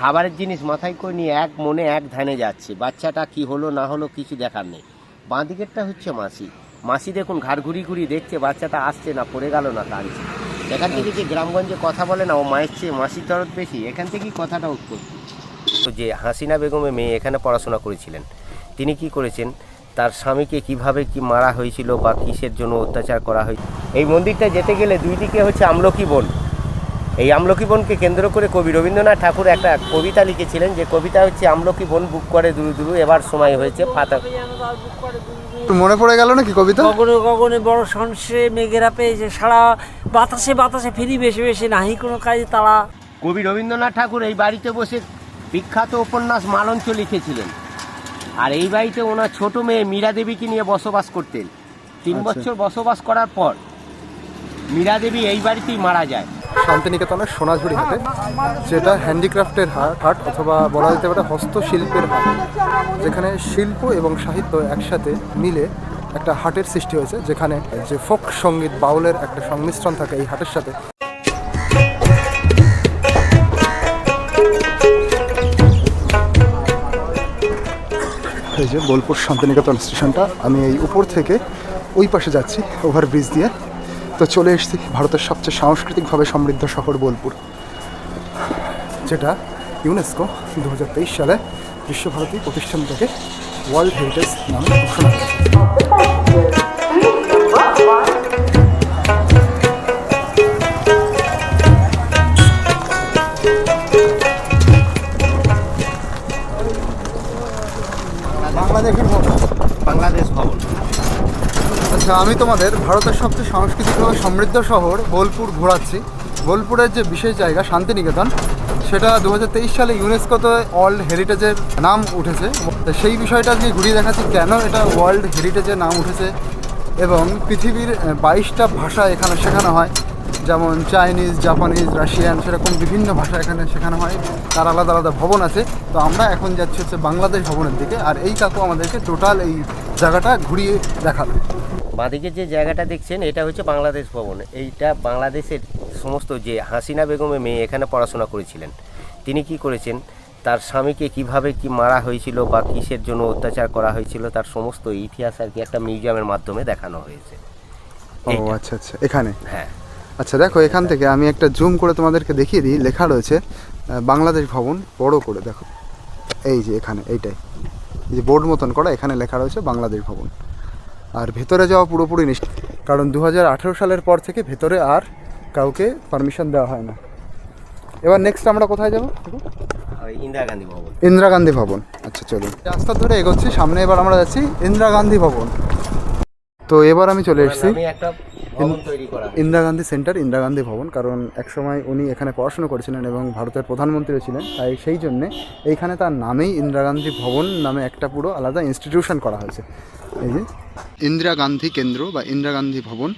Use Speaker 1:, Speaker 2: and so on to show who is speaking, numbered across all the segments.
Speaker 1: খাবারের জিনিস মাথায় করে নিয়ে এক মনে এক ধ্যানে যাচ্ছে। বাচ্চাটা কি হলো, না হলো কিছু দেখার নেই। বাঁ দিকেরটা হচ্ছে মাসি। মাসি দেখুন ঘাড় ঘুরি ঘুরি দেখছে, বাচ্চাটা আসছে না, পড়ে গেল না, কাঁদছে। এখান থেকে যে গ্রামগঞ্জে কথা বলে না, ও মায়ের চেয়ে মাসির দরদ বেশি, এখান থেকেই কথাটা উৎপত্তি। তো যে হাসিনা বেগমের মেয়ে এখানে পড়াশোনা করেছিলেন, তিনি কি করেছেন? তার স্বামীকে কীভাবে কি মারা হয়েছিল বা কিসের জন্য অত্যাচার করা হয়েছিল? এই মন্দিরটা যেতে গেলে দুই দিকে হচ্ছে আমলকি বন। এই আমলকি বনকে কেন্দ্র করে কবি রবীন্দ্রনাথ ঠাকুর একটা কবিতা লিখেছিলেন যে কবিতা হচ্ছে আমলকি বন বুক করে দুরু দুরু এবার সময় হয়েছে পাতা
Speaker 2: মনে পড়ে গেল নাকি কবিতা?
Speaker 3: গগনে গগনে বড় সংসে মেঘেরা পেয়েছে সারা বাতাসে বাতাসে ফিরি বেশি বেশি নাহি কোনো কাজে তারা।
Speaker 1: কবি রবীন্দ্রনাথ ঠাকুর এই বাড়িতে বসে বিখ্যাত উপন্যাস মালঞ্চ লিখেছিলেন। আর এই বাড়িতে ওনার ছোট মেয়ে মীরা দেবীকে নিয়ে বসবাস করতেন। তিন
Speaker 2: আচ্ছা।
Speaker 1: বছর বসবাস করার পর মীরা দেবী এই বাড়িতেই মারা যায়।
Speaker 2: শান্তিনিকেতনের সোনাঝুরি হাটে, যেটা হ্যান্ডিক্রাফটের হাট অথবা বলা যেতে পারে হস্তশিল্পের হাট, যেখানে শিল্প এবং সাহিত্য একসাথে মিলে একটা হাটের সৃষ্টি হয়েছে, যেখানে যে ফোক সংগীত বাউলের একটা সংমিশ্রণ থাকে এই হাটের সাথে। এই যে বোলপুর শান্তিনিকেতন স্টেশনটা, আমি এই উপর থেকে ওই পাশে যাচ্ছি, ওভারব্রিজ দিয়ে। তো চলে এসেছি ভারতের সবচেয়ে সাংস্কৃতিকভাবে সমৃদ্ধ শহর বোলপুর। যেটা ইউনেস্কো দু হাজার তেইশ সালে বিশ্বভারতী প্রতিষ্ঠান থেকে ওয়ার্ল্ড হেরিটেজ নামে ঘোষণা করেছে। আমি তোমাদের ভারতের সবচেয়ে সাংস্কৃতিক সাংস্কৃতিকভাবে সমৃদ্ধ শহর বোলপুর ঘোরাচ্ছি। বোলপুরের যে বিশেষ জায়গা, শান্তিনিকেতন, সেটা দু হাজার তেইশ সালে ইউনেস্কোতে ওয়ার্ল্ড হেরিটেজের নাম উঠেছে। সেই বিষয়টা আজকে ঘুরিয়ে দেখাচ্ছি, কেন এটা ওয়ার্ল্ড হেরিটেজের নাম উঠেছে এবং পৃথিবীর বাইশটা ভাষা এখানে শেখানো হয়। যেমন চাইনিজ জাপানিজ রাশিয়ান সেরকম বিভিন্ন ভাষা এখানে শেখানো হয়। তার আলাদা আলাদা ভবন আছে। তো আমরা এখন যাচ্ছি হচ্ছে বাংলাদেশ ভবনের দিকে। আর এই কাকু আমাদেরকে টোটাল এই জায়গাটা ঘুরিয়ে দেখাবে
Speaker 1: বাঁদিকে যে জায়গাটা দেখছেন এটা হচ্ছে বাংলাদেশ ভবন। এইটা বাংলাদেশের সমস্ত যে হাসিনা বেগমের মেয়ে এখানে পড়াশোনা করেছিলেন তিনি কি করেছেন? তার স্বামীকে কীভাবে কি মারা হয়েছিল বা কিসের জন্য অত্যাচার করা হয়েছিল তার সমস্ত ইতিহাস আর কি একটা মিউজিয়ামের মাধ্যমে দেখানো হয়েছে।
Speaker 2: ও আচ্ছা আচ্ছা এখানে?
Speaker 1: হ্যাঁ।
Speaker 2: আচ্ছা দেখো এখান থেকে আমি একটা জুম করে তোমাদেরকে দেখিয়ে দিই। লেখা রয়েছে বাংলাদেশ ভবন বড় করে দেখো। এই যে এখানে এইটাই। এই যে বোর্ড মতন করা এখানে লেখা রয়েছে বাংলাদেশ ভবন। আর ভেতরে যাওয়া পুরোপুরি নিশ্চিত কারণ দু হাজার আঠেরো সালের পর থেকে ভেতরে আর কাউকে পারমিশন দেওয়া হয় না। এবার নেক্সট আমরা কোথায় যাব?
Speaker 1: ইন্দিরা গান্ধী ভবন।
Speaker 2: ইন্দিরা গান্ধী ভবন। আচ্ছা চলুন। রাস্তা ধরে এগোচ্ছি সামনে এবার আমরা যাচ্ছি ইন্দিরা গান্ধী ভবন। তো এবার আমি চলে এসেছি
Speaker 1: করা হয়েছে।
Speaker 2: ইন্দিরা গান্ধী সেন্টার ইন্দিরা গান্ধী ভবন। কারণ একসময় উনি এখানে পড়াশোনা করেছিলেন এবং ভারতের প্রধানমন্ত্রী ছিলেন তাই সেই জন্যে এইখানে তার নামেই ইন্দিরা গান্ধী ভবন নামে একটা পুরো আলাদা ইনস্টিটিউশন করা হয়েছে। এই যে। ইন্দিরা গান্ধী কেন্দ্র বা ইন্দিরা গান্ধী ভবন।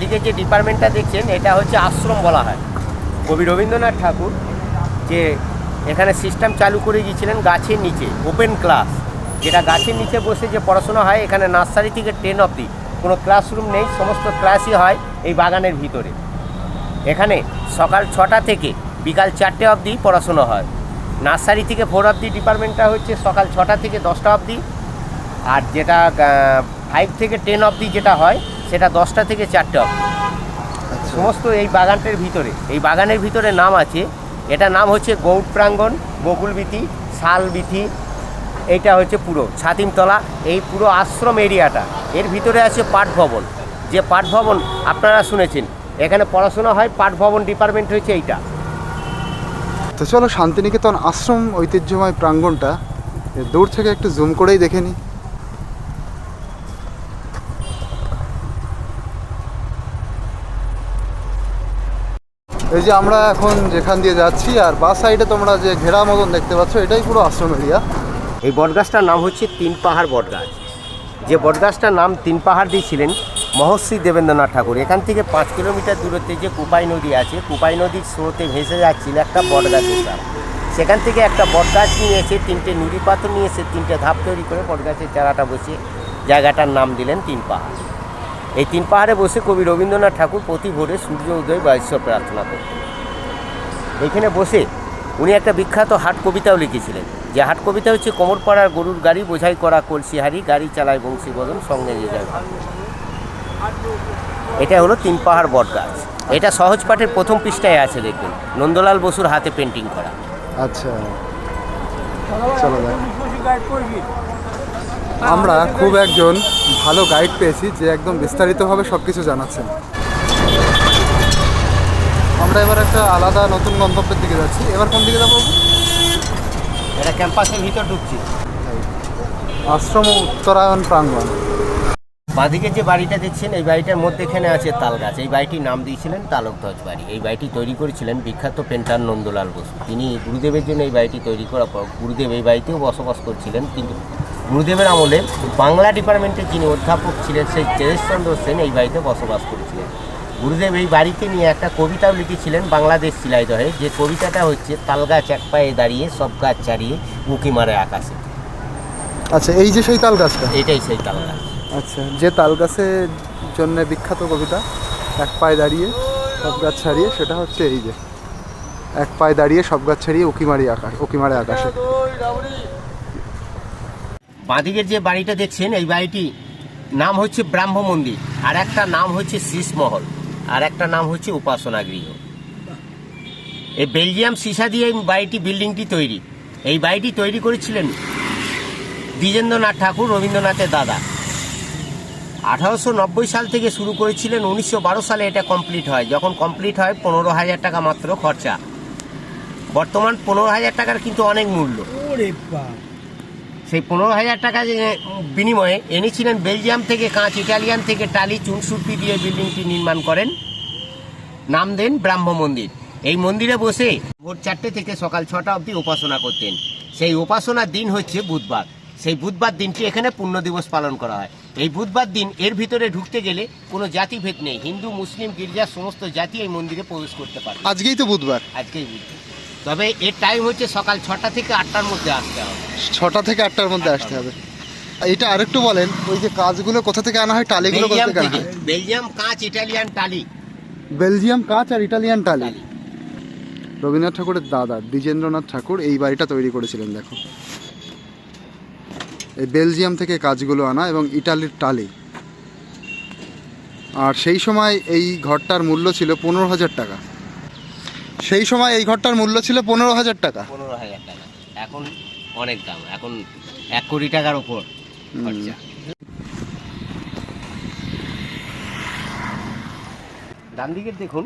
Speaker 1: দিকে যে ডিপার্টমেন্টটা দেখছেন, এটা হচ্ছে আশ্রম বলা হয়। কবি রবীন্দ্রনাথ ঠাকুর যে এখানে সিস্টেম চালু করে গিয়েছিলেন গাছের নিচে ওপেন ক্লাস যেটা গাছের নিচে বসে যে পড়াশোনা হয়, এখানে নার্সারি থেকে টেন অবধি। কোনো ক্লাসরুম নেই, সমস্ত ক্লাসই হয় এই বাগানের ভিতরে। এখানে সকাল ছটা থেকে বিকাল চারটে অবধি পড়াশোনা হয়। নার্সারি থেকে ফোর অবধি ডিপার্টমেন্টটা হচ্ছে সকাল ছটা থেকে দশটা অবধি। আর যেটা ফাইভ থেকে টেন অবধি যেটা হয় সেটা দশটা থেকে চারটে অবধি। সমস্ত এই বাগানটার ভিতরে এই বাগানের ভিতরে নাম আছে এটা নাম হচ্ছে গৌড় প্রাঙ্গণ বকুলবিথি শালবিথি এইটা হচ্ছে পুরো ছাতিমতলা এই পুরো আশ্রম এরিয়াটা। এর ভিতরে আছে পাঠ ভবন যে পাঠ ভবন আপনারা শুনেছেন এখানে পড়াশোনা হয় পাঠ ভবন ডিপার্টমেন্ট হয়েছে এইটা।
Speaker 2: তো চলো শান্তিনিকেতন আশ্রম ঐতিহ্যময় প্রাঙ্গণটা দূর থেকে একটু জুম করেই দেখে নিই। এই যে আমরা এখন যেখান দিয়ে যাচ্ছি, আর বাস সাইডে তোমরা যে ঘেরা মতন দেখতে পাচ্ছ, এটাই পুরো আশ্রম এরিয়া
Speaker 1: এই বটগাছটার নাম হচ্ছে তিন পাহাড় বটগাছ। যে বটগাছটার নাম তিন পাহাড় দিয়েছিলেন মহর্ষি দেবেন্দ্রনাথ ঠাকুর। এখান থেকে পাঁচ কিলোমিটার দূরত্বে যে কুপাই নদী আছে, কুপাই নদীর স্রোতে ভেসে যাচ্ছিল একটা বটগাছের চারা সেখান থেকে একটা বটগাছ নিয়ে এসে, তিনটে নুড়ি পাথর নিয়ে এসে, তিনটে ধাপ তৈরি করে বটগাছের চারাটা বসিয়ে জায়গাটার নাম দিলেন তিন পাহাড়। এই তিন পাহাড়ে বসে কবি রবীন্দ্রনাথ ঠাকুর প্রতি ভোরে সূর্য উদয় বা ঈশ্বর প্রার্থনা করতেন। এইখানে বসে উনি একটা বিখ্যাত হাট কবিতাও লিখেছিলেন। যে হাট কবিতা হচ্ছে কোমরপাড়ার গরুর গাড়ি বোঝাই করা কলসি হারি গাড়ি চালায় বংশী বদন সঙ্গে নিয়ে যায় এটা হলো তিন পাহাড় বট গাছ। এটা সহজ পাঠের প্রথম পৃষ্ঠায় আছে, দেখবেন। নন্দলাল বসুর হাতে পেন্টিং করা।
Speaker 2: আচ্ছা। চলো আমরা খুব একজন ভালো গাইড পেয়েছি যে একদম বিস্তারিতভাবে সব কিছু জানাচ্ছেন। আমরা এবার একটা আলাদা নতুন গন্তব্যের দিকে যাচ্ছি। এবার কোন দিকে যাব?
Speaker 1: এটা ক্যাম্পাসের ভিতর ঢুকছি।
Speaker 2: আশ্রম উত্তরায়ণ প্রাঙ্গণ।
Speaker 1: বাঁদিকে যে বাড়িটা দেখছেন এই বাড়িটার মধ্যেখানে আছে তাল গাছ এই বাড়িটির নাম দিয়েছিলেন তালকধ্বজ বাড়ি। এই বাড়িটি তৈরি করেছিলেন বিখ্যাত পেন্টার নন্দলাল বসু। তিনি গুরুদেবের জন্য এই বাড়িটি তৈরি করার পর গুরুদেব এই বাড়িতেও বসবাস করছিলেন কিন্তু গুরুদেবের আমলে বাংলা ডিপার্টমেন্টের যিনি অধ্যাপক ছিলেন সেই তেজেশচন্দ্র সেন এই বাড়িতে বসবাস করেছিলেন। গুরুদেব এই বাড়িতে নিয়ে একটা কবিতাও লিখেছিলেন বাংলাদেশ শিলাইদহে যে কবিতাটা হচ্ছে তাল গাছ এক পায়ে দাঁড়িয়ে সব গাছ ছাড়িয়ে উঁকি মারে আকাশে।
Speaker 2: আচ্ছা এই যে সেই তাল গাছটা?
Speaker 1: এটাই সেই তাল গাছ।
Speaker 2: আচ্ছা যে তাল গাছের জন্য বিখ্যাত কবিতা এক পায়ে দাঁড়িয়ে সব গাছ ছাড়িয়ে সেটা হচ্ছে এই যে এক পায়ে দাঁড়িয়ে সব গাছ ছাড়িয়ে উঁকি মারি আকাশ উকিমারে আকাশে।
Speaker 1: বাঁদিকের যে বাড়িটা দেখছেন, এই বাড়িটি নাম হচ্ছে ব্রাহ্ম মন্দির, আর একটা নাম হচ্ছে শীষ মহল আর একটা নাম হচ্ছে উপাসনা গৃহ। এই বেলজিয়াম সীসা দিয়ে এই বাড়িটি, বিল্ডিংটি তৈরি। এই বাড়িটি তৈরি করেছিলেন দ্বিজেন্দ্রনাথ ঠাকুর, রবীন্দ্রনাথের দাদা। আঠারোশো নব্বই সাল থেকে শুরু করেছিলেন, উনিশশো বারো সালে এটা কমপ্লিট হয়। যখন কমপ্লিট হয়, পনেরো হাজার টাকা মাত্র খরচা। বর্তমান পনেরো হাজার টাকার কিন্তু অনেক মূল্য। সেই পনেরো হাজার টাকা বিনিময়ে এনেছিলেন বেলজিয়াম থেকে কাঁচ ইটালিয়ান থেকে টালি চুনসুরপি দিয়ে বিল্ডিংটি নির্মাণ করেন। নাম দেন ব্রাহ্ম মন্দির। এই মন্দিরে বসে ভোর চারটে থেকে সকাল ছটা অবধি উপাসনা করতেন। সেই উপাসনার দিন হচ্ছে বুধবার। সেই বুধবার দিনটি এখানে পূর্ণ দিবস পালন করা হয়। এই বুধবার দিন এর ভিতরে ঢুকতে গেলে কোনো জাতিভেদ নেই। হিন্দু মুসলিম গির্জার সমস্ত জাতি এই মন্দিরে প্রবেশ করতে পারে
Speaker 2: আজকেই তো বুধবার।
Speaker 1: আজকেই বুঝতে তবে এর টাইম হচ্ছে সকাল ছটা থেকে আটটার মধ্যে আসতে হবে।
Speaker 2: ছটা থেকে আটটার মধ্যে আসতে হবে। এটা আরেকটু বলেন ওই যে কাজগুলো কোথা থেকে আনা হয় টালিগুলো কোথা থেকে আনা হয়?
Speaker 1: বেলজিয়াম কাঁচ ইটালিয়ান টালি।
Speaker 2: বেলজিয়াম কাঁচ আর ইটালিয়ান টালি।
Speaker 1: টালি।
Speaker 2: রবীন্দ্রনাথ ঠাকুরের দাদা দ্বিজেন্দ্রনাথ ঠাকুর এই বাড়িটা তৈরি করেছিলেন দেখো। এই বেলজিয়াম থেকে কাজগুলো আনা এবং ইটালির টালি। আর সেই সময় এই ঘরটার মূল্য ছিল পনেরো হাজার টাকা। সেই সময় এই ঘরটার মূল্য ছিল পনেরো হাজার টাকা।
Speaker 1: পনেরো হাজার টাকা। এখন অনেক দাম এখন এক কোটি টাকার উপর খরচা। ডান দিকে দেখুন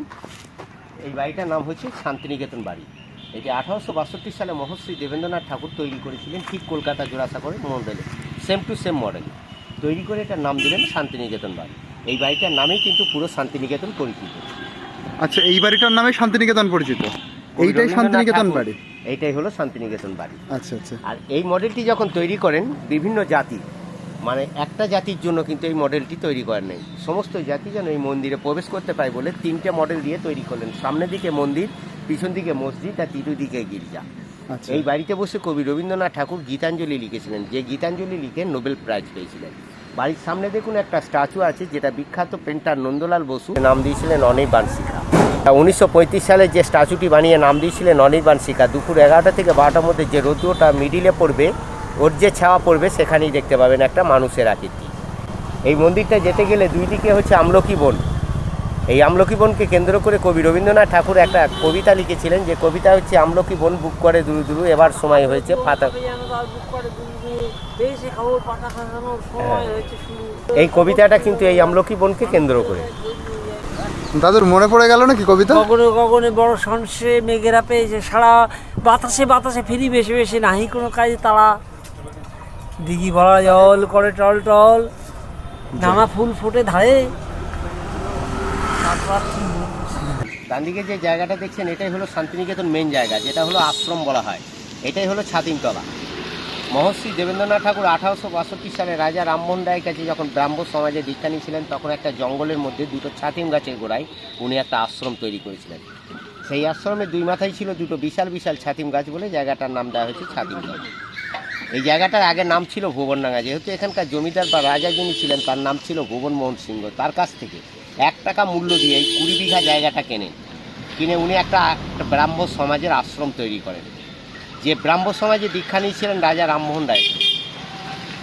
Speaker 1: এই বাড়িটার নাম হচ্ছে শান্তিনিকেতন বাড়ি। এটি আঠারোশো বাষট্টি সালে মহর্ষি দেবেন্দ্রনাথ ঠাকুর তৈরি করেছিলেন ঠিক কলকাতা জোড়াসাগরের মডেলে সেম টু সেম মডেল তৈরি করে এটার নাম দিলেন শান্তিনিকেতন বাড়ি। এই বাড়িটার নামেই কিন্তু পুরো শান্তিনিকেতন পরিচিত।
Speaker 2: আচ্ছা এই বাড়িটার নামে শান্তিনিকেতন পরিচিত। এইটাই শান্তিনিকেতন বাড়ি?
Speaker 1: এইটাই হলো শান্তিনিকেতন বাড়ি।
Speaker 2: আচ্ছা আচ্ছা।
Speaker 1: আর এই মডেলটি যখন তৈরি করেন বিভিন্ন জাতি মানে একটা জাতির জন্য কিন্তু এই মডেলটি তৈরি করেন নাই। সমস্ত জাতি যেন এই মন্দিরে প্রবেশ করতে পারে বলে তিনটে মডেল দিয়ে তৈরি করলেন। সামনের দিকে মন্দির পিছন দিকে মসজিদ আর তৃতীয় দিকে গির্জা। এই বাড়িতে বসে কবি রবীন্দ্রনাথ ঠাকুর গীতাঞ্জলি লিখেছিলেন। যে গীতাঞ্জলি লিখে নোবেল প্রাইজ পেয়েছিলেন। বাড়ির সামনে দেখুন একটা স্ট্যাচু আছে, যেটা বিখ্যাত পেন্টার নন্দলাল বসু। নাম দিয়েছিলেন অনির্বাণ শিখা উনিশশো পঁয়ত্রিশ সালে যে স্ট্যাচুটি বানিয়ে নাম দিয়েছিলেন অনির্বাণ শিখা দুপুর এগারোটা থেকে বারোটার মধ্যে যে রৌদ্রটা মিডিলে পড়বে, ওর যে ছাওয়া পড়বে, সেখানেই দেখতে পাবেন একটা মানুষের আকৃতি। এই মন্দিরটা যেতে গেলে দুই দিকে হচ্ছে আমলকি বন। এই আমলকি বনকে কেন্দ্র করে কবি রবীন্দ্রনাথ ঠাকুর একটা কবিতা লিখেছিলেন যে কবিতা হচ্ছে আমলকি বন বুক করে দুরু দুরু এবার সময় হয়েছে পাতা।
Speaker 3: পাতা হয়েছে
Speaker 1: এই কবিতাটা কিন্তু এই আমলকি বনকে কেন্দ্র করে।
Speaker 2: দাদুর মনে পড়ে গেল নাকি কবিতা?
Speaker 3: গগনে গগনে বড় সংসে মেঘেরা পেয়েছে সারা বাতাসে বাতাসে ফিরি বেশি বেশি নাহি কোনো কাজে তারা। দিঘি ভরা জল করে টল টল নানা ফুল ফোটে ধারে তারপর আর কি বলব?
Speaker 1: ডান দিকে যে জায়গাটা দেখছেন, এটাই হলো শান্তিনিকেতন মেন জায়গা, যেটা হলো আশ্রম বলা হয়। এটাই হলো ছাতিমতলা। মহর্ষি দেবেন্দ্রনাথ ঠাকুর আঠারোশো বাষট্টি সালে রাজা রামমোহন রায়ের কাছে যখন ব্রাহ্ম সমাজে দীক্ষা নিয়েছিলেন, তখন একটা জঙ্গলের মধ্যে দুটো ছাতিম গাছের গোড়ায় উনি একটা আশ্রম তৈরি করেছিলেন। সেই আশ্রমে দুই মাথায় ছিল দুটো বিশাল বিশাল ছাতিম গাছ বলে জায়গাটার নাম দেওয়া হয়েছে ছাতিম গাছ এই জায়গাটার আগে নাম ছিল ভুবনডাঙ্গা, যেহেতু এখানকার জমিদার বা রাজা যিনি ছিলেন, তার নাম ছিল ভুবন মোহন সিংহ, তার কাছ থেকে। এক টাকা মূল্য দিয়ে এই কুড়ি বিঘা জায়গাটা কেনেন কিনে উনি একটা ব্রাহ্ম সমাজের আশ্রম তৈরি করেন। যে ব্রাহ্ম সমাজে দীক্ষা নিয়েছিলেন রাজা রামমোহন রায়।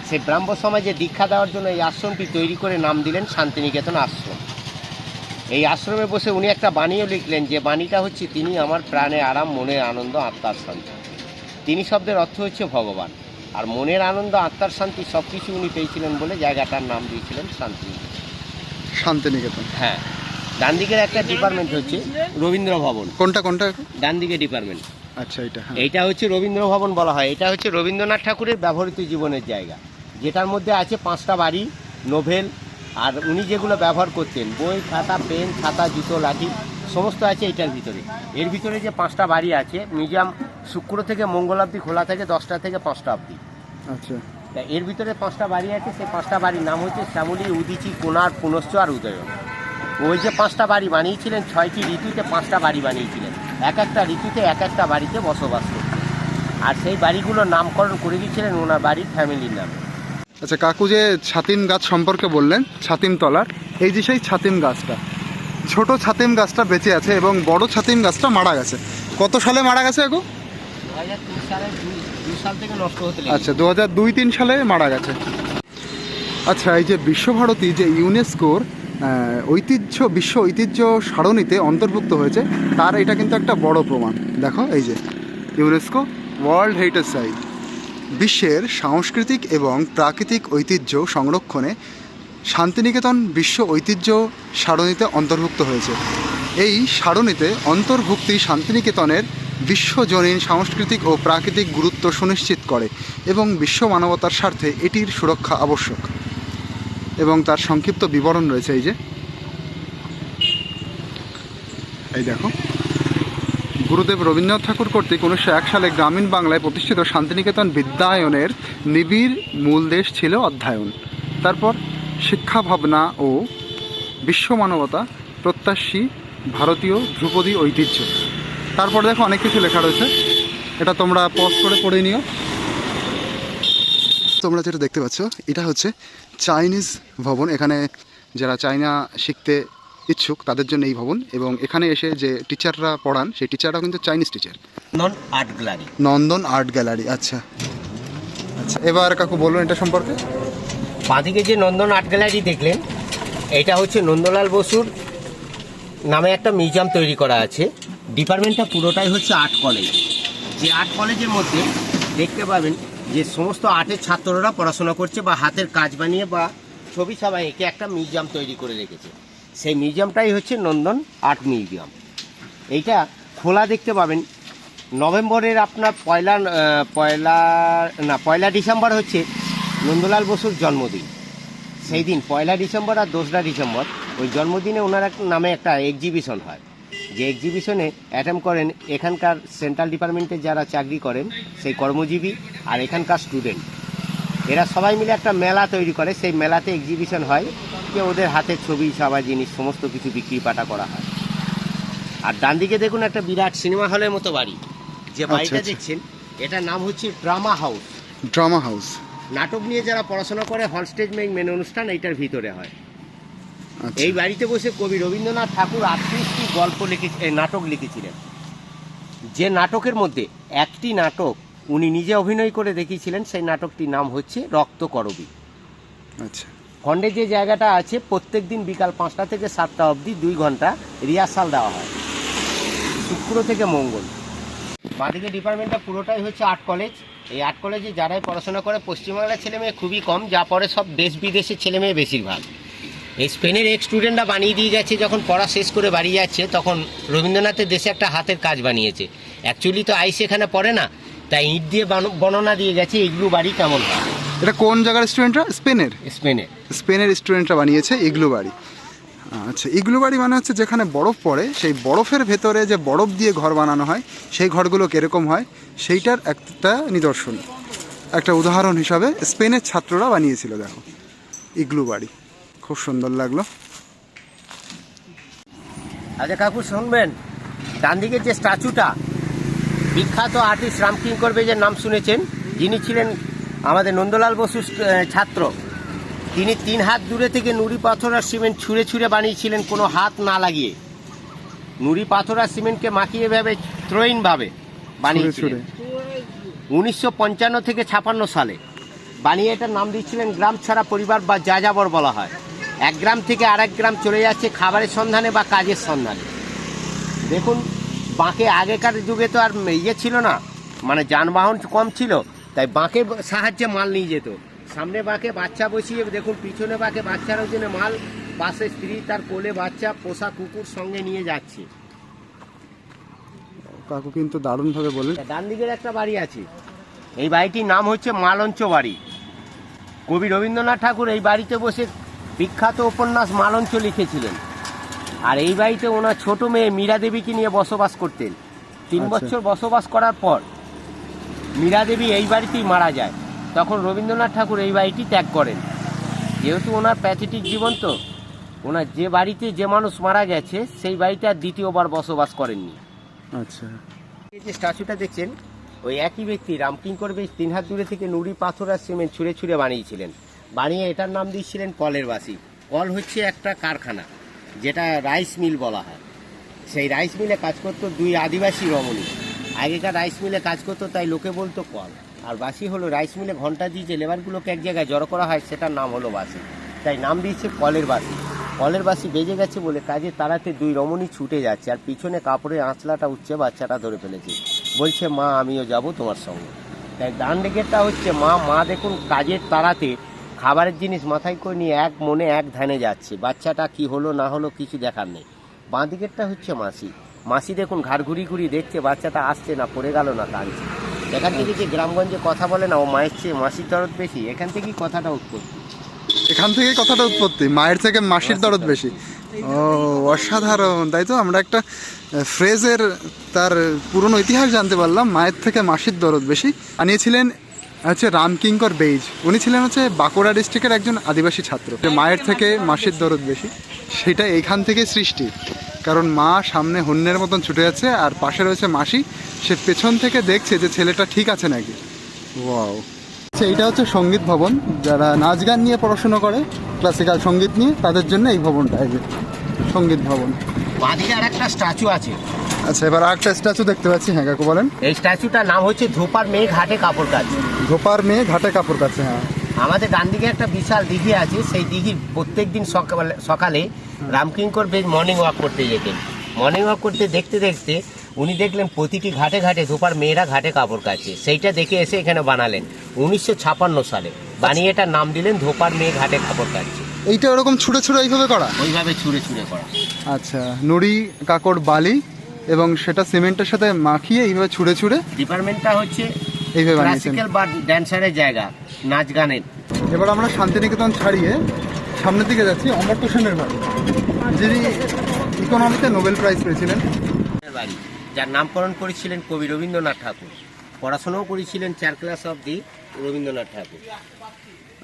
Speaker 1: সেই ব্রাহ্ম সমাজে দীক্ষা দেওয়ার জন্য এই আশ্রমটি তৈরি করে নাম দিলেন শান্তিনিকেতন আশ্রম। এই আশ্রমে বসে উনি একটা বাণীও লিখলেন যে, বাণীটা হচ্ছে, তিনি আমার প্রাণে আরাম মনের আনন্দ, আত্মার শান্তি। তিনি শব্দের অর্থ হচ্ছে ভগবান। আর মনের আনন্দ, আত্মার শান্তি সব কিছু উনি পেয়েছিলেন বলে জায়গাটার নাম দিয়েছিলেন শান্তি
Speaker 2: শান্তিনিকেতন।
Speaker 1: হ্যাঁ। ডান দিকের একটা ডিপার্টমেন্ট হচ্ছে রবীন্দ্র ভবন।
Speaker 2: কোনটা কোনটা?
Speaker 1: ডান দিকে ডিপার্টমেন্ট
Speaker 2: আচ্ছা এটা হ্যাঁ।
Speaker 1: এইটা হচ্ছে রবীন্দ্র ভবন বলা হয়। এটা হচ্ছে রবীন্দ্রনাথ ঠাকুরের ব্যবহৃত জীবনের জায়গা। যেটার মধ্যে আছে পাঁচটা বাড়ি নোভেল আর উনি যেগুলো ব্যবহার করতেন বই খাতা পেন খাতা জুতো লাঠি সমস্ত আছে এটার ভিতরে। এর ভিতরে যে পাঁচটা বাড়ি আছে মিউজিয়াম শুক্র থেকে মঙ্গল অবধি খোলা থাকে দশটা থেকে পাঁচটা অবধি।
Speaker 2: আচ্ছা।
Speaker 1: তা এর ভিতরে পাঁচটা বাড়ি আছে সেই পাঁচটা বাড়ির নাম হচ্ছে শ্যামলী উদিচি কোনার পুনশ্চ আর উদয়ন ওই যে পাঁচটা বাড়ি বানিয়েছিলেন ছয়টি ঋতুতে পাঁচটা বাড়ি বানিয়েছিলেন। এক একটা ঋতুতে এক একটা বাড়িতে বসবাস করতেন। আর সেই বাড়িগুলোর নামকরণ করে দিয়েছিলেন ওনার বাড়ির ফ্যামিলির নামে।
Speaker 2: আচ্ছা কাকু যে ছাতিম গাছ সম্পর্কে বললেন ছাতিম তলার এই যে সেই ছাতিম গাছটা ছোট ছাতিম গাছটা বেঁচে আছে এবং বড় ছাতিম গাছটা মারা গেছে। কত সালে মারা গেছে কাকু?
Speaker 1: দু হাজার তিন সালে
Speaker 2: আচ্ছা দু হাজার দুই তিন সালে মারা গেছে। আচ্ছা এই যে বিশ্বভারতী যে ইউনেস্কোর ঐতিহ্য, বিশ্ব ঐতিহ্য সারণীতে অন্তর্ভুক্ত হয়েছে, তার এটা কিন্তু একটা বড় প্রমাণ। দেখো, এই যে ইউনেস্কো ওয়ার্ল্ড হেরিটেজ সাইট। বিশ্বের সাংস্কৃতিক এবং প্রাকৃতিক ঐতিহ্য সংরক্ষণে শান্তিনিকেতন বিশ্ব ঐতিহ্য সারণীতে অন্তর্ভুক্ত হয়েছে। এই সারণীতে অন্তর্ভুক্তি শান্তিনিকেতনের বিশ্বজনীন সাংস্কৃতিক ও প্রাকৃতিক গুরুত্ব সুনিশ্চিত করে এবং বিশ্ব মানবতার স্বার্থে এটির সুরক্ষা আবশ্যক। এবং তার সংক্ষিপ্ত বিবরণ রয়েছে এই যে। এই দেখো। গুরুদেব রবীন্দ্রনাথ ঠাকুর কর্তৃক উনিশশো এক সালে গ্রামীণ বাংলায় প্রতিষ্ঠিত শান্তিনিকেতন বিদ্যায়নের নিবিড় মূল দেশ ছিল অধ্যয়ন। তারপর শিক্ষা ভাবনা ও বিশ্ব মানবতা প্রত্যাশী ভারতীয় ধ্রুপদী ঐতিহ্য। তারপর দেখো অনেক কিছু লেখা রয়েছে। এটা তোমরা পজ করে পড়ে নিও। তোমরা যেটা দেখতে পাচ্ছ এটা হচ্ছে চাইনিজ ভবন। এখানে যারা চাইনা শিখতে ইচ্ছুক তাদের জন্য এই ভবন। এবং এখানে এসে যে টিচাররা পড়ান সেই টিচাররাও কিন্তু চাইনিজ টিচার
Speaker 1: নন art gallery
Speaker 2: Nandan art gallery আচ্ছা। আচ্ছা এবার কাকু বলুন এটা সম্পর্কে।
Speaker 1: বাঁদিকে যে নন্দন আর্ট গ্যালারি দেখলেন এটা হচ্ছে নন্দলাল বসুর নামে একটা মিউজিয়াম তৈরি করা আছে। ডিপার্টমেন্টটা পুরোটাই হচ্ছে আর্ট কলেজ। যে আর্ট কলেজের মধ্যে দেখতে পাবেন যে সমস্ত আর্টের ছাত্ররা পড়াশোনা করছে বা হাতের কাজ বানিয়ে বা ছবি ছাপা এঁকে একটা মিউজিয়াম তৈরি করে রেখেছে। সেই মিউজিয়ামটাই হচ্ছে নন্দন আর্ট মিউজিয়াম। এইটা খোলা দেখতে পাবেন। নভেম্বরের আপনার পয়লা পয়লা, না, পয়লা ডিসেম্বর হচ্ছে নন্দলাল বসুর জন্মদিন। সেই দিন পয়লা ডিসেম্বর আর দোসরা ডিসেম্বর, ওই জন্মদিনে ওনার নামে একটা এক্সিবিশন হয়। যে এক্সিবিশনে অ্যাটেম্প করেন এখানকার সেন্ট্রাল ডিপার্টমেন্টে যারা চাকরি করেন সেই কর্মজীবী আর এখানকার স্টুডেন্ট এরা সবাই মিলে একটা মেলা তৈরি করে। সেই মেলাতে এক্সিবিশন হয়। যে ওদের হাতের ছবি সবাই জিনিস সমস্ত কিছু বিক্রি পাটা করা হয়। আর ডান দিকে দেখুন একটা বিরাট সিনেমা হলের মতো বাড়ি। যে বাড়িটা
Speaker 2: আচ্ছা।
Speaker 1: দেখছেন এটার নাম হচ্ছে ড্রামা হাউস
Speaker 2: ড্রামা হাউস
Speaker 1: নাটক নিয়ে যারা পড়াশোনা করে হল স্টেজ মেইন মেন অনুষ্ঠান এইটার ভিতরে হয়।
Speaker 2: আচ্ছা।
Speaker 1: এই বাড়িতে বসে কবি রবীন্দ্রনাথ ঠাকুর আটত্রিশটি গল্প লিখে নাটক লিখেছিলেন। যে নাটকের মধ্যে একটি নাটক উনি নিজে অভিনয় করে দেখিয়েছিলেন সেই নাটকটির নাম হচ্ছে রক্ত করবী।
Speaker 2: আচ্ছা।
Speaker 1: ফন্ডে যে জায়গাটা আছে প্রত্যেক দিন বিকাল পাঁচটা থেকে সাতটা অবধি দুই ঘণ্টা রিহার্সাল দেওয়া হয়। শুক্র থেকে মঙ্গল। বাঁদিকে ডিপার্টমেন্টটা পুরোটাই হচ্ছে আর্ট কলেজ। এই আর্ট কলেজে যারাই পড়াশোনা করে পশ্চিমবাংলার ছেলে মেয়ে খুবই কম যা পরে সব দেশ বিদেশের ছেলে মেয়ে বেশিরভাগ। এই স্পেনের এক স্টুডেন্টরা বানিয়ে দিয়ে গেছে যখন পড়া শেষ করে বাড়ি যাচ্ছে তখন রবীন্দ্রনাথের দেশে একটা হাতের কাজ বানিয়েছে। অ্যাকচুয়ালি তো আইস এখানে পড়ে না তাই ইট দিয়ে বানো- বর্ণনা দিয়ে গেছে এগুলো বাড়ি কেমন।
Speaker 2: এটা কোন জায়গার স্টুডেন্টরা? স্পেনের?
Speaker 1: স্পেনের
Speaker 2: স্পেনের স্টুডেন্টরা বানিয়েছে ইগলু বাড়ি। আচ্ছা ইগলু বাড়ি মানে হচ্ছে যেখানে বরফ পড়ে সেই বরফের ভেতরে যে বরফ দিয়ে ঘর বানানো হয় সেই ঘরগুলো কীরকম হয় সেইটার একটা নিদর্শন। একটা উদাহরণ হিসাবে স্পেনের ছাত্ররা বানিয়েছিল দেখো ইগলু বাড়ি। খুব সুন্দর লাগল।
Speaker 1: আচ্ছা কাকু শুনবেন। ডান দিকের যে স্ট্যাচুটা বিখ্যাত আর্টিস্ট রামকিঙ্কর নাম শুনেছেন যিনি ছিলেন আমাদের নন্দলাল আহ, ছাত্র। তিনি তিন হাত দূরে থেকে নুড়ি পাথর আর সিমেন্ট ছুঁড়ে ছুঁড়ে বানিয়েছিলেন কোনো হাত না লাগিয়ে। নুড়ি পাথর আর সিমেন্টকে মাখিয়ে ভাবে ত্রয়ীন ভাবে বানিয়েছিলেন। উনিশশো পঞ্চান্ন থেকে ছাপান্ন সালে। বানিয়ে এটার নাম দিচ্ছিলেন গ্রাম ছাড়া পরিবার বা যাযাবর বলা হয়। এক গ্রাম থেকে আরেক গ্রাম চলে যাচ্ছে খাবারের সন্ধানে বা কাজের সন্ধানে। দেখুন বাঁকে আগেকার যুগে তো আর ইয়ে ছিল না মানে যানবাহন কম ছিল তাই বাঁকে সাহায্যে মাল নিয়ে যেত। সামনে বাঁকে বাচ্চা বসিয়ে দেখুন পিছনে বাঁকে বাচ্চার ওজনে মাল পাশে স্ত্রী তার কোলে বাচ্চা পোষা কুকুর সঙ্গে নিয়ে যাচ্ছে।
Speaker 2: কাকু কিন্তু দারুণভাবে বলেন
Speaker 1: ডান দিকের একটা বাড়ি আছে এই বাড়িটির নাম হচ্ছে মালঞ্চ বাড়ি। কবি রবীন্দ্রনাথ ঠাকুর এই বাড়িতে বসে বিখ্যাত উপন্যাস মালঞ্চ লিখেছিলেন। আর এই বাড়িতে ওনার ছোট মেয়ে মীরা দেবীকে নিয়ে বসবাস করতেন। তিন
Speaker 2: আচ্ছা।
Speaker 1: বছর বসবাস করার পর মীরা দেবী এই বাড়িতেই মারা যায়। তখন রবীন্দ্রনাথ ঠাকুর এই বাড়িটি ত্যাগ করেন। যেহেতু ওনার প্যাথেটিক জীবন তো ওনার যে বাড়িতে যে মানুষ মারা গেছে সেই বাড়িতে আর দ্বিতীয়বার বসবাস করেননি।
Speaker 2: আচ্ছা।
Speaker 1: এই যে স্ট্যাচুটা দেখছেন ওই একই ব্যক্তি রামকিঙ্কর বেশ তিন হাত দূরে থেকে নুড়ি পাথর আর সিমেন্ট ছুঁড়ে ছুঁড়ে বানিয়েছিলেন। বানিয়ে এটার নাম দিয়েছিলেন কলের বাসি। কল হচ্ছে একটা কারখানা, যেটা রাইস মিল বলা হয়। সেই রাইস মিলে কাজ করতো দুই আদিবাসী রমণী। আগেকার রাইস মিলে কাজ করতো, তাই লোকে বলতো কল। আর বাসি হলো রাইস মিলে ঘণ্টা দিয়ে যে লেবারগুলোকে এক জায়গায় জড়ো করা হয়, সেটার নাম হলো বাসি। তাই নাম দিয়েছে কলের বাসি। কলের বাসি বেজে গেছে বলে কাজে তাড়াতে দুই রমণী ছুটে যাচ্ছে, আর পিছনে কাপড়ের আঁচলাটা উঠছে বাচ্চাটা ধরে ফেলেছে। বলছে, মা, আমিও যাব তোমার সঙ্গে। তাই ডান হচ্ছে, মা মা, দেখুন, কাজের তাড়াতে খাবারের জিনিস মাথায় করে নিয়ে এক মনে এক ধ্যানে যাচ্ছে। বাচ্চাটা কি হলো না হলো কিছু দেখার নেই। বাঁ দিকেরটা হচ্ছে মাসি। মাসি দেখুন ঘাড় ঘুরি ঘুরি দেখছে বাচ্চাটা আসছে না পড়ে গেল না কাঁদছে। এখান থেকে যে গ্রামগঞ্জে কথা বলে না ও মায়ের চেয়ে মাসির দরদ বেশি। এখান থেকেই কথাটা উৎপত্তি।
Speaker 2: এখান থেকেই কথাটা উৎপত্তি। মায়ের থেকে মাসির দরদ বেশি। ও অসাধারণ। তাই তো আমরা একটা ফ্রেজের তার পুরনো ইতিহাস জানতে পারলাম মায়ের থেকে মাসির দরদ বেশি। আনিয়েছিলেন হচ্ছে রামকিঙ্কর বেইজ। উনি ছিলেন হচ্ছে বাঁকুড়া ডিস্ট্রিক্টের একজন আদিবাসী ছাত্র। যে মায়ের থেকে মাসির দরদ বেশি, সেটা এখান থেকে সৃষ্টি। কারণ মা সামনে হন্যের মতন ছুটে যাচ্ছে আর পাশে রয়েছে মাসি। সে পেছন থেকে দেখছে যে ছেলেটা ঠিক আছে নাকি। ওয়াও। আচ্ছা এইটা হচ্ছে সংগীত ভবন। যারা নাচ গান নিয়ে পড়াশোনা করে, ক্লাসিক্যাল সংগীত নিয়ে, তাদের জন্য এই ভবনটা সংগীত ভবন।
Speaker 1: বাঁ দিকে আর একটা স্ট্যাচু আছে।
Speaker 2: আচ্ছা এবার আরেকটা স্ট্যাচু দেখতে পাচ্ছি। হ্যাঁ কাকু বলেন।
Speaker 1: এই স্ট্যাচুটার নাম হচ্ছে ধোপার মেয়ে ঘাটে কাপড় কাজ।
Speaker 2: ধোপার মেয়ে ঘাটে কাপড় কাছে হ্যাঁ।
Speaker 1: আমাদের ডান দিকে একটা বিশাল দিঘি আছে সেই দিঘির প্রত্যেক দিন সকালে সকালে রামকিঙ্কর বেশ মর্নিং ওয়াক করতে যেতেন। মর্নিং ওয়াক করতে দেখতে দেখতে উনি দেখলেন প্রতিটি ঘাটে ঘাটে ধোপার মেয়েরা ঘাটে কাপড় কাছে সেইটা দেখে এসে এখানে বানালেন উনিশশো ছাপান্ন সালে। বানিয়ে এটার নাম দিলেন ধোপার মেয়ে ঘাটে কাপড় কাছে
Speaker 2: এইটা ওরকম ছুঁড়ে ছুঁড়ে এইভাবে করা?
Speaker 1: ওইভাবে ছুঁড়ে ছুঁড়ে করা।
Speaker 2: আচ্ছা নুড়ি কাকড় বালি। এবং সেটা সিমেন্টের সাথে মাখিয়ে এইভাবে ছুঁড়ে ছুঁড়ে
Speaker 1: ডিপার্টমেন্টটা হচ্ছে
Speaker 2: এইভাবে
Speaker 1: ক্লাসিক্যাল বা ড্যান্সারের জায়গা নাচ গানের।
Speaker 2: এবার আমরা শান্তিনিকেতন ছাড়িয়ে সামনের দিকে যাচ্ছি অমর্ত্য সেনের বাড়ি যিনি ইকোনমিতে নোবেল প্রাইজ পেয়েছিলেন।
Speaker 1: বাড়ি যার নামকরণ করেছিলেন কবি রবীন্দ্রনাথ ঠাকুর। পড়াশোনাও করেছিলেন চার ক্লাস অবধি রবীন্দ্রনাথ ঠাকুর।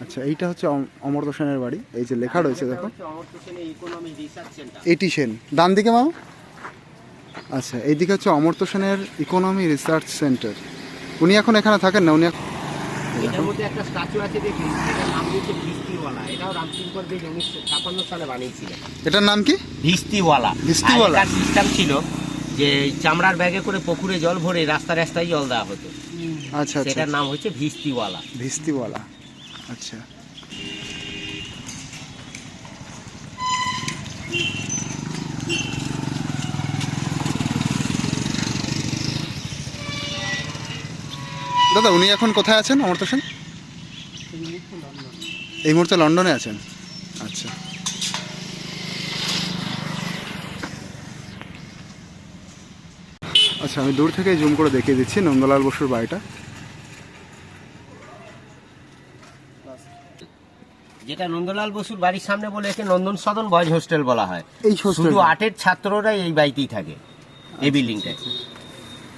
Speaker 2: আচ্ছা এইটা হচ্ছে অম- অমর্ত্য সেনের বাড়ি এই যে লেখা রয়েছে দেখো।
Speaker 1: অমর্ত্য সেনের ইকোনমি রিসার্চ সেন্টার
Speaker 2: এটি সেন। ডান দিকে মামা? আচ্ছা এইদিকে হচ্ছে অমর্ত্য সেনের ইকোনমি রিসার্চ সেন্টার। উনি এখন এখানে থাকেন না উনি এখন-
Speaker 1: এটার মধ্যে একটা স্ট্যাচু আছে দেখুন এটার নাম দিয়েছে ভিস্তিওয়ালা। এটাও রামকিঙ্কর বেশ উনিশশো ছাপান্ন সালে বানিয়েছিলেন।
Speaker 2: এটার নাম কি?
Speaker 1: ভিস্তিওয়ালা।
Speaker 2: ভিস্তিওয়ালা?
Speaker 1: সিস্টেম ছিল যে চামড়ার ব্যাগে করে পুকুরে জল ভরে রাস্তা রাস্তায় জল দেওয়া হতো।
Speaker 2: আচ্ছা আচ্ছা।
Speaker 1: সেটার নাম হচ্ছে ভিস্তিওয়ালা।
Speaker 2: ভিস্তিওয়ালা আচ্ছা। দাদা উনি এখন কোথায় আছেন অমর্ত্য সেন? এই মুহূর্তে লন্ডনে আছেন। আচ্ছা। আচ্ছা আমি দূর থেকে জুম করে দেখিয়ে দিচ্ছি নন্দলাল বসুর বাড়িটা।
Speaker 1: যেটা নন্দলাল বসুর বাড়ির সামনে বলে একে নন্দন সদন বয়েজ হোস্টেল বলা হয়।
Speaker 2: এই
Speaker 1: শুধু? আটের ছাত্ররাই এই বাড়িতেই থাকে এই বিল্ডিংটায়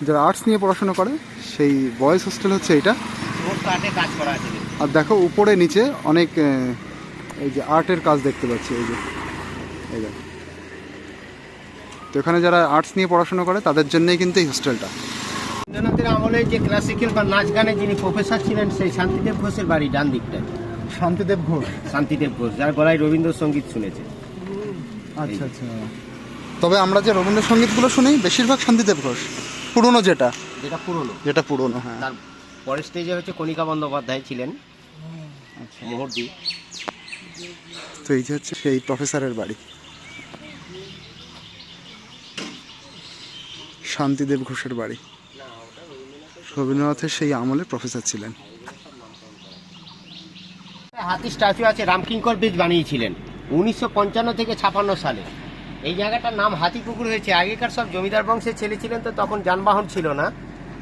Speaker 2: যারা আর্টস নিয়ে পড়াশোনা করে সেই বয়েজ হোস্টেল হচ্ছে এটা। আর দেখো উপরে নিচে অনেক এই যে আর্টের কাজ দেখতে পাচ্ছি এই যে। এই দেখো। তো এখানে যারা আর্টস নিয়ে পড়াশোনা করে তাদের জন্যই কিন্তু এই হোস্টেলটা
Speaker 1: রবীন্দ্রনাথের আমলে যে ক্লাসিক্যাল বা নাচ গানের যিনি প্রফেসর ছিলেন সেই শান্তিদেব ঘোষের বাড়ি ডান দিকটায়।
Speaker 2: শান্তিদেব ঘোষ?
Speaker 1: শান্তিদেব ঘোষ যার গলায় রবীন্দ্রসঙ্গীত শুনেছে।
Speaker 2: আচ্ছা আচ্ছা। তবে আমরা যে রবীন্দ্রসঙ্গীতগুলো শুনি বেশিরভাগ শান্তিদেব ঘোষ। পুরনো যেটা?
Speaker 1: যেটা পুরনো।
Speaker 2: যেটা পুরনো হ্যাঁ।
Speaker 1: তার পরের স্টেজে হচ্ছে কণিকা বন্দ্যোপাধ্যায় ছিলেন। মোহরদি
Speaker 2: তো এই যে হচ্ছে সেই প্রফেসরের বাড়ি। শান্তিদেব ঘোষের বাড়ি। রবীন্দ্রনাথের সেই আমলে প্রফেসর ছিলেন।
Speaker 1: হাতি স্ট্যাচু আছে রামকিঙ্কর ব্রিজ বানিয়েছিলেন উনিশশো পঞ্চান্ন থেকে ছাপান্ন সালে। এই জায়গাটার নাম হাতিপুকুর হয়েছে। আগেকার সব জমিদার বংশের ছেলে ছিলেন তো তখন যানবাহন ছিল না।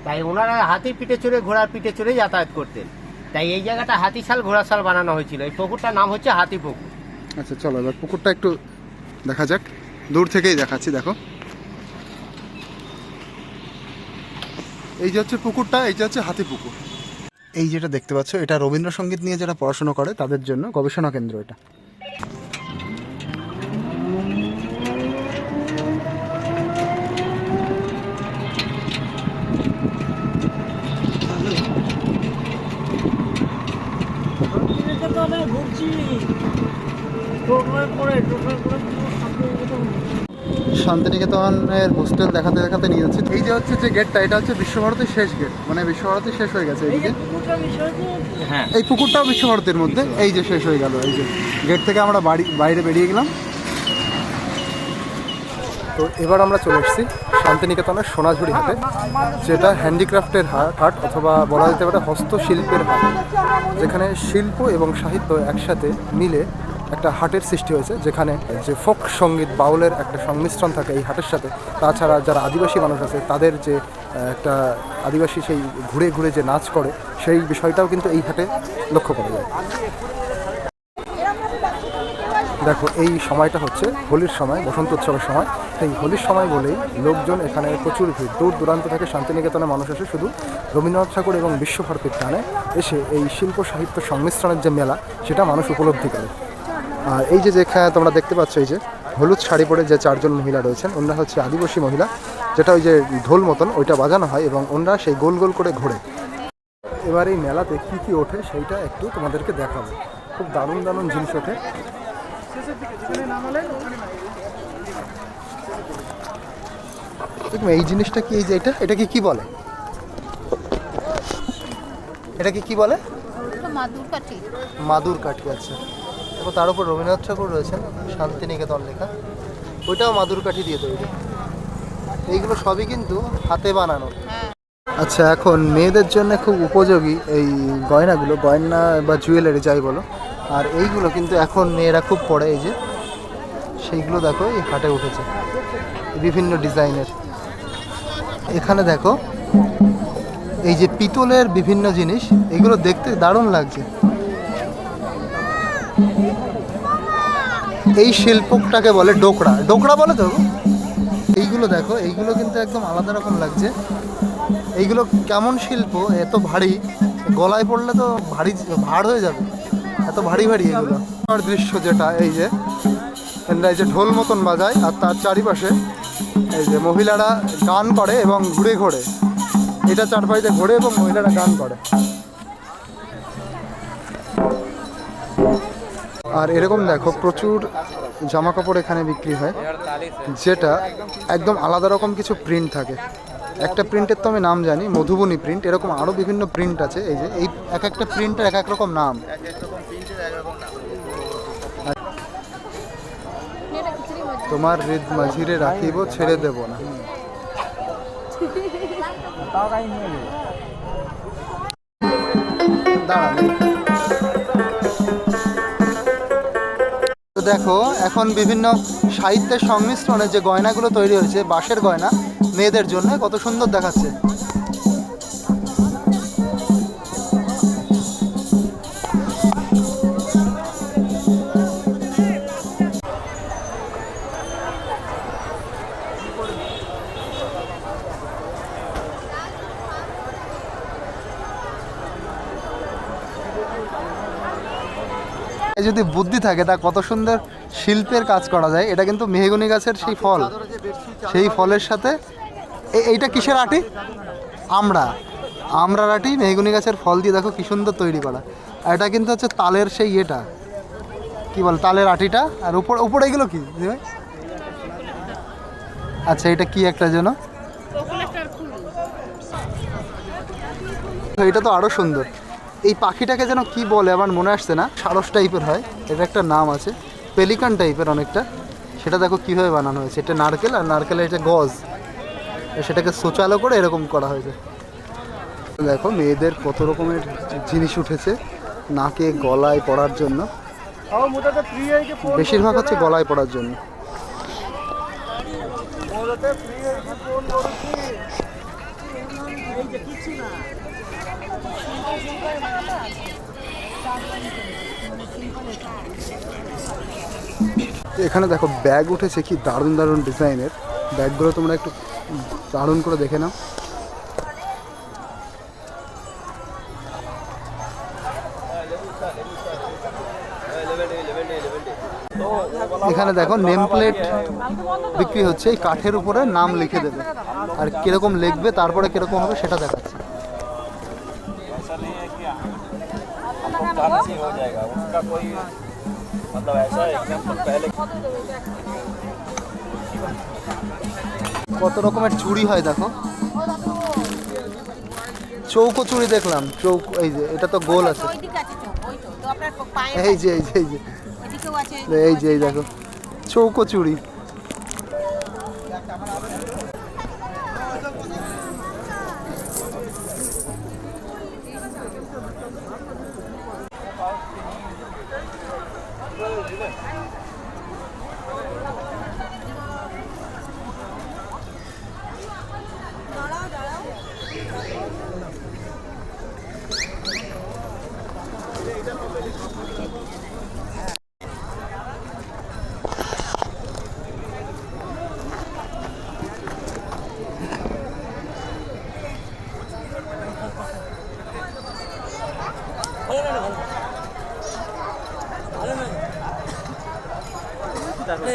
Speaker 1: তাই ওনারা হাতির পিঠে চড়ে ঘোড়ার পিঠে চড়ে যাতায়াত করতেন। তাই এই জায়গাটা হাতিশাল ঘোড়াশাল বানানো হয়েছিল। এই পুকুরটার নাম হচ্ছে হাতিপুকুর।
Speaker 2: আচ্ছা চলো এবার পুকুরটা একটু দেখা যাক। দূর থেকেই দেখাচ্ছি দেখো। এই যে হচ্ছে পুকুরটা এই যে হচ্ছে হাতি পুকুর এই যেটা দেখতে পাচ্ছ এটা রবীন্দ্রসঙ্গীত নিয়ে যারা পড়াশোনা করে তাদের জন্য গবেষণা কেন্দ্র এটা। শান্তিনিকেতনের হোস্টেল দেখাতে দেখাতে নিয়ে যাচ্ছে। এই যে হচ্ছে যে গেটটা এটা হচ্ছে বিশ্বভারতীর শেষ গেট মানে বিশ্বভারতী শেষ হয়ে গেছে
Speaker 3: এই
Speaker 2: এইদিকে
Speaker 1: হ্যাঁ।
Speaker 2: এই পুকুরটাও বিশ্বভারতীর মধ্যে? এই যে শেষ হয়ে গেল এই যে গেট থেকে আমরা বাড়ি বাইরে বেরিয়ে গেলাম। তো এবার আমরা চলে এসেছি শান্তিনিকেতনের সোনাঝুরি হাটে, যেটা হ্যান্ডিক্রাফটের হাট অথবা বলা যেতে পারে হস্তশিল্পের হাট, যেখানে শিল্প এবং সাহিত্য একসাথে মিলে একটা হাটের সৃষ্টি হয়েছে, যেখানে যে ফোক সংগীত বাউলের একটা সংমিশ্রণ থাকে এই হাটের সাথে। তাছাড়া যারা আদিবাসী মানুষ আছে, তাদের যে একটা আদিবাসী সেই ঘুরে ঘুরে যে নাচ করে, সেই বিষয়টাও কিন্তু এই হাটে লক্ষ্য করা যায়। দেখো, এই সময়টা হচ্ছে হোলির সময়, বসন্ত উৎসবের সময়। এই হোলির সময় বলেই লোকজন এখানে প্রচুর ভিড়। দূর দূরান্ত থেকে শান্তিনিকেতনে মানুষ এসে শুধু রবীন্দ্রনাথ ঠাকুর এবং বিশ্বভারতীর টানে এসে এই শিল্প সাহিত্য সংমিশ্রণের যে মেলা, সেটা মানুষ উপলব্ধি করে। আর এই যে যেখানে তোমরা দেখতে পাচ্ছ, এই যে হলুদ শাড়ি পরে যে চারজন মহিলা রয়েছেন, ওনারা হচ্ছে আদিবাসী মহিলা, যেটা ওই যে ঢোল মতন, ওইটা বাজানো হয় এবং ওনারা সেই গোল গোল করে ঘোরে। এবার এই মেলাতে কী কী ওঠে, সেইটা একটু তোমাদেরকে দেখাবো। খুব দারুণ দারুণ জিনিস ওঠে। এই জিনিসটা কি এই যে এটা এটাকে কি বলে? এটাকে কি বলে?
Speaker 4: মাদুর কাঠি।
Speaker 2: মাদুর কাঠি আছে এবং তার উপর রবীন্দ্রনাথ ঠাকুর রয়েছেন শান্তিনিকেতন লেখা। ওইটাও মাদুর কাঠি দিয়ে তৈরি। এইগুলো সবই কিন্তু হাতে বানানো।
Speaker 4: হ্যাঁ।
Speaker 2: আচ্ছা এখন মেয়েদের জন্য খুব উপযোগী এই গয়নাগুলো গয়না বা জুয়েলারি যাই বলো। আর এইগুলো কিন্তু এখন মেয়েরা খুব পরে এই যে সেইগুলো দেখো, এই হাটে উঠেছে। বিভিন্ন ডিজাইনের। এখানে দেখো, এই যে পিতলের বিভিন্ন জিনিস, এগুলো দেখতে দারুণ লাগছে। এই শিল্পটাকে বলে ডোকরা। ডোকরা বলে তো এইগুলো দেখো, এইগুলো কিন্তু একদম আলাদা রকম লাগছে। এইগুলো কেমন শিল্প, এত ভারী, গলায় পড়লে তো ভারী, ভার হয়ে যাবে। এত ভারী ভারী এগুলো। আর দৃশ্য যেটা, এই যে এই যে ঢোল মতন বাজায়, আর তার চারিপাশে এই যে মহিলারা গান করে এবং ঘুরে ঘোরে। এটা চারপাশে ঘোরে এবং মহিলারা গান করে। আর এরকম দেখো, প্রচুর জামা কাপড় এখানে বিক্রি হয়, যেটা একদম আলাদা রকম কিছু প্রিন্ট থাকে। একটা প্রিন্টের তো আমি নাম জানি, মধুবনী প্রিন্ট এরকম আরও বিভিন্ন প্রিন্ট আছে, এই যে, এই এক একটা প্রিন্টের এক এক রকম নাম
Speaker 4: এটা খিচুড়ি মধ্যে
Speaker 2: তোমার হৃদ মাঝিরে রাখিব, ছেড়ে দেব না। তো দেখো, এখন বিভিন্ন সাহিত্যের সংমিশ্রণে যে গয়নাগুলো তৈরি হয়েছে, বাঁশের গয়না, মেয়েদের জন্য কত সুন্দর দেখাচ্ছে। যদি বুদ্ধি থাকে তা কত সুন্দর শিল্পের কাজ করা যায়, এটা কিন্তু মেহগনি গাছের সেই ফল। সেই ফলের সাথে এইটা কিসের আটি? আমরা। আমরার আটি মেহগুনি গাছের ফল দিয়ে দেখো কি সুন্দর তৈরি করা। আর এটা কিন্তু হচ্ছে তালের সেই ইয়েটা। কি বল, তালের আটিটা। আর উপর, উপরে এগুলো কি? আচ্ছা এটা কি একটা যেন? এটা তো আরও সুন্দর। এই পাখিটাকে যেন কি বলে আমার মনে আসছে না, সারস টাইপের হয় এটা একটা নাম আছে, পেলিকান টাইপের অনেকটা, সেটা দেখো কীভাবে বানানো হয়েছে, এটা নারকেল আর নারকেলের এটা গজ, সেটাকে সোচালো করে এরকম করা হয়েছে। দেখো মেয়েদের কত রকমের জিনিস উঠেছে, নাকে গলায় পড়ার জন্য, বেশিরভাগ হচ্ছে গলায় পড়ার জন্য। এখানে দেখো ব্যাগ উঠেছে কি দারুণ দারুণ ডিজাইনের। ব্যাগগুলো তোমরা একটু দারুণ করে দেখে নাও। এখানে দেখো নেম প্লেট বিক্রি হচ্ছে, এই কাঠের উপরে নাম লিখে দেবে। আর কীরকম লিখবে, তারপরে কীরকম হবে সেটা দেখাচ্ছে। কত রকমের চুড়ি হয় দেখো। চৌকো চুড়ি দেখলাম। চৌক এই যে এটা তো গোল আছে। এই যে এই যে এই যে। এই যে এই দেখো। চৌকো চুড়ি।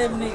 Speaker 3: এমনি